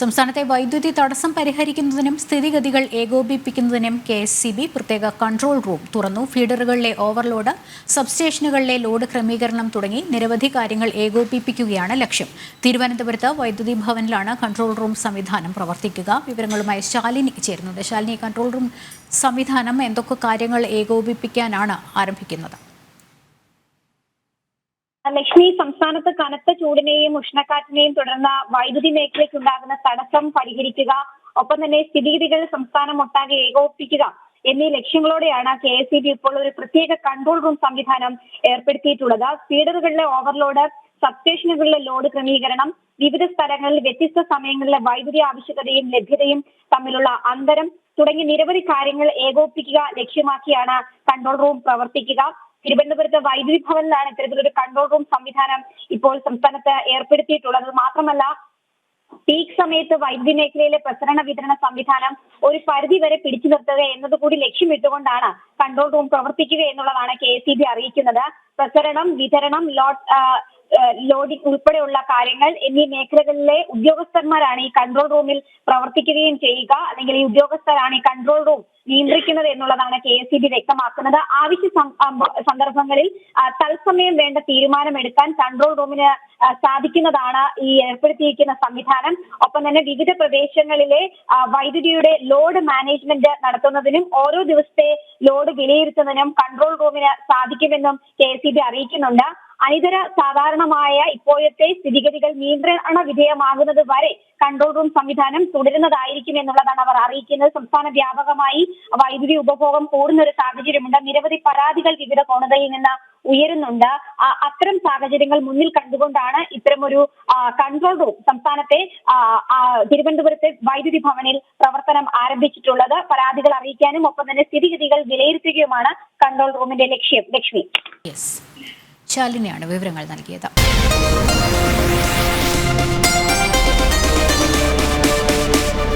സംസ്ഥാനത്തെ വൈദ്യുതി തടസ്സം പരിഹരിക്കുന്നതിനും സ്ഥിതിഗതികൾ ഏകോപിപ്പിക്കുന്നതിനും കെ എസ് സി ബി പ്രത്യേക കൺട്രോൾ റൂം തുറന്നു. ഫീഡറുകളിലെ ഓവർലോഡ് സബ്സ്റ്റേഷനുകളിലെ ലോഡ് ക്രമീകരണം തുടങ്ങി നിരവധി കാര്യങ്ങൾ ഏകോപിപ്പിക്കുകയാണ് ലക്ഷ്യം. തിരുവനന്തപുരത്ത് വൈദ്യുതി ഭവനിലാണ് കൺട്രോൾ റൂം സംവിധാനം പ്രവർത്തിക്കുക. വിവരങ്ങളുമായി ശാലിനി ചേരുന്നത് ശാലിനി കൺട്രോൾ റൂം സംവിധാനം എന്തൊക്കെ കാര്യങ്ങൾ ഏകോപിപ്പിക്കാനാണ് ആരംഭിക്കുന്നത്? ലക്ഷ്മി സംസ്ഥാനത്ത് കനത്ത ചൂടിനെയും ഉഷ്ണക്കാറ്റിനെയും തുടർന്ന് വൈദ്യുതി മേഖലയ്ക്ക് ഉണ്ടാകുന്ന തടസ്സം പരിഹരിക്കുക ഒപ്പം തന്നെ സ്ഥിതിഗതികൾ സംസ്ഥാനം ഒട്ടാകെ ഏകോപിപ്പിക്കുക എന്നീ ലക്ഷ്യങ്ങളോടെയാണ് കെ എസ് ഇ ബി ഇപ്പോൾ ഒരു പ്രത്യേക കൺട്രോൾ റൂം സംവിധാനം ഏർപ്പെടുത്തിയിട്ടുള്ളത്. ഫീഡറുകളിലെ ഓവർലോഡ് സബ്സ്റ്റേഷനുകളിലെ ലോഡ് ക്രമീകരണം വിവിധ സ്ഥലങ്ങളിൽ വ്യത്യസ്ത സമയങ്ങളിലെ വൈദ്യുതി ആവശ്യകതയും ലഭ്യതയും തമ്മിലുള്ള അന്തരം തുടങ്ങി നിരവധി കാര്യങ്ങൾ ഏകോപിപ്പിക്കുക ലക്ഷ്യമാക്കിയാണ് കൺട്രോൾ റൂം പ്രവർത്തിക്കുക. തിരുവനന്തപുരത്ത് വൈദ്യുതി ഭവനിലാണ് ഇത്തരത്തിലൊരു കൺട്രോൾ റൂം സംവിധാനം ഇപ്പോൾ സംസ്ഥാനത്ത് ഏർപ്പെടുത്തിയിട്ടുള്ളത്. മാത്രമല്ല പീക്ക് സമയത്ത് വൈദ്യുതി മേഖലയിലെ പ്രസരണ വിതരണ സംവിധാനം ഒരു പരിധി വരെ പിടിച്ചു നിർത്തുക എന്നതുകൂടി ലക്ഷ്യമിട്ടുകൊണ്ടാണ് കൺട്രോൾ റൂം പ്രവർത്തിക്കുക എന്നുള്ളതാണ് കെ എസ് അറിയിക്കുന്നത്. പ്രസരണം വിതരണം ലോഡ് ലോഡിംഗ് ഉൾപ്പെടെയുള്ള കാര്യങ്ങൾ എന്നീ മേഖലകളിലെ ഉദ്യോഗസ്ഥന്മാരാണ് ഈ കൺട്രോൾ റൂമിൽ പ്രവർത്തിക്കുകയും ചെയ്യുക. അല്ലെങ്കിൽ ഈ ഉദ്യോഗസ്ഥരാണ് ഈ കൺട്രോൾ റൂം നിയന്ത്രിക്കുന്നത് എന്നുള്ളതാണ് കെ എസ് ഇ ബി വ്യക്തമാക്കുന്നത്. ആവശ്യ സന്ദർഭങ്ങളിൽ തത്സമയം വേണ്ട തീരുമാനമെടുക്കാൻ കൺട്രോൾ റൂമിന് സാധിക്കുന്നതാണ് ഈ ഏർപ്പെടുത്തിയിരിക്കുന്ന സംവിധാനം. ഒപ്പം തന്നെ വിവിധ പ്രദേശങ്ങളിലെ വൈദ്യുതിയുടെ ലോഡ് മാനേജ്മെന്റ് നടത്തുന്നതിനും ഓരോ ദിവസത്തെ ലോഡ് വിലയിരുത്തുന്നതിനും കൺട്രോൾ റൂമിന് സാധിക്കുമെന്നും കെ എസ് ഇ ബി അറിയിക്കുന്നുണ്ട്. അനിതര സാധാരണമായ ഇപ്പോഴത്തെ സ്ഥിതിഗതികൾ നിയന്ത്രണ വിധേയമാകുന്നത് വരെ കൺട്രോൾ റൂം സംവിധാനം തുടരുന്നതായിരിക്കും എന്നുള്ളതാണ് അവർ അറിയിക്കുന്നത്. സംസ്ഥാന വ്യാപകമായി വൈദ്യുതി ഉപഭോഗം കൂടുന്ന ഒരു സാഹചര്യമുണ്ട്. നിരവധി പരാതികൾ വിവിധ കോണുകളിൽ നിന്ന് ഉയരുന്നുണ്ട്. അത്തരം സാഹചര്യങ്ങൾ മുന്നിൽ കണ്ടുകൊണ്ടാണ് ഇത്തരമൊരു കൺട്രോൾ റൂം സംസ്ഥാനത്തെ തിരുവനന്തപുരത്തെ വൈദ്യുതി ഭവനിൽ പ്രവർത്തനം ആരംഭിച്ചിട്ടുള്ളത്. പരാതികൾ അറിയിക്കാനും ഒപ്പം തന്നെ സ്ഥിതിഗതികൾ വിലയിരുത്തുകയുമാണ് കൺട്രോൾ റൂമിന്റെ ലക്ഷ്യം. ലക്ഷ്മി. ശാലിനിയാണ് വിവരങ്ങൾ നൽകിയത്.